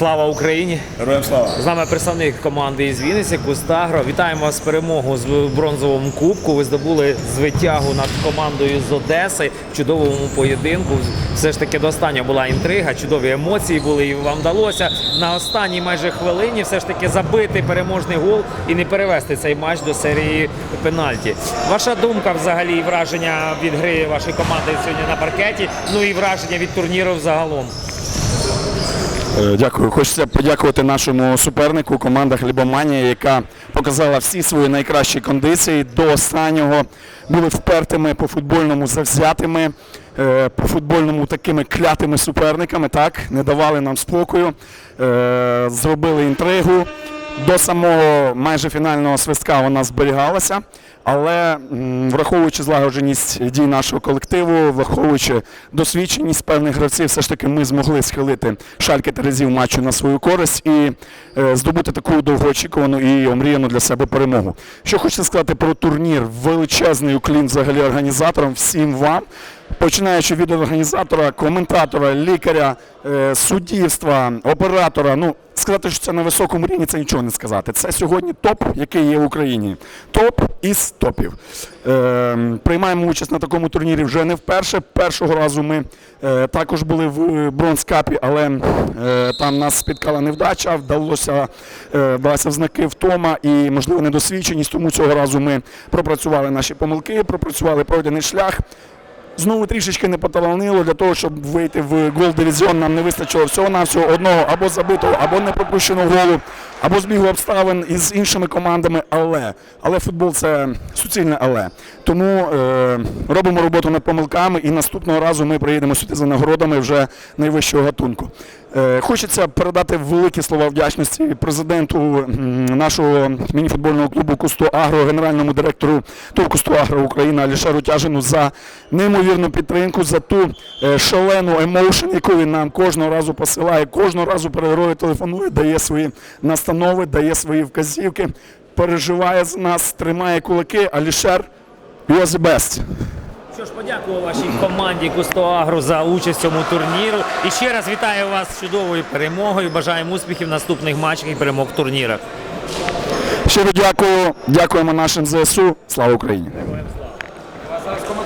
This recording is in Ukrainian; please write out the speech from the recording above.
Слава Україні! Героям слава! З нами представник команди із Вінниці Кустагро. Вітаємо вас з перемогу з бронзовому кубку. Ви здобули звитягу над командою з Одеси в чудовому поєдинку. Все ж таки до останнього була інтрига, чудові емоції були, і вам вдалося на останній майже хвилині все ж таки забити переможний гол і не перевести цей матч до серії пенальті. Ваша думка взагалі і враження від гри вашої команди сьогодні на паркеті, ну і враження від турніру загалом. Е, Дякую. Хочеться подякувати нашому супернику, команда Хлібоманія, яка показала всі свої найкращі кондиції до останнього. Були впертими по футбольному завзятими, е, по футбольному такими клятими суперниками. Так, не давали нам спокою, е, зробили інтригу. До самого майже фінального свистка вона зберігалася, але враховуючи злагодженість дій нашого колективу, враховуючи досвідченість певних гравців, все ж таки ми змогли схилити шальки Терезів матчу на свою користь і е, здобути таку довгоочікувану і омріяну для себе перемогу. Що хочу сказати про турнір, величезний уклін взагалі організаторам, всім вам. Починаючи від організатора, коментатора, лікаря, е, суддівства, оператора. Ну, сказати, що це на високому рівні, це нічого не сказати. Це сьогодні топ, який є в Україні. Топ із топів. Е, приймаємо участь на такому турнірі вже не вперше. Першого разу ми е, також були в бронзкапі, але е, там нас спіткала невдача, вдалося, е, вдалося в знаки втома і, можливо, недосвідченість. Тому цього разу ми пропрацювали наші помилки, пропрацювали пройдений шлях. Знову трішечки не поталанило для того, щоб вийти в гол дивізіон. Нам не вистачило всього-навсього одного або забитого, або не пропущеного голу, або збігу обставин із іншими командами. Але але футбол це суцільне але. Тому е, робимо роботу над помилками, і наступного разу ми приїдемо сюди за нагородами вже найвищого гатунку. Е, Хочеться передати великі слова вдячності президенту нашого мініфутбольного клубу Кусто Агро, генеральному директору ТОВ Кусто Агро Україна Алішеру Тяжину за неймовірну підтримку, за ту е, шалену емоушен, яку він нам кожного разу посилає, кожного разу перегерою телефонує, дає свої настанови, дає свої вказівки, переживає з нас, тримає кулаки. Алішер, the best. Що ж, подякую вашій команді Кустоагру за участь в цьому турніру. І ще раз вітаю вас з чудовою перемогою. Бажаємо успіхів в наступних матчах і перемог в турнірах. Щиро дякую, дякуємо нашим ЗСУ. Слава Україні!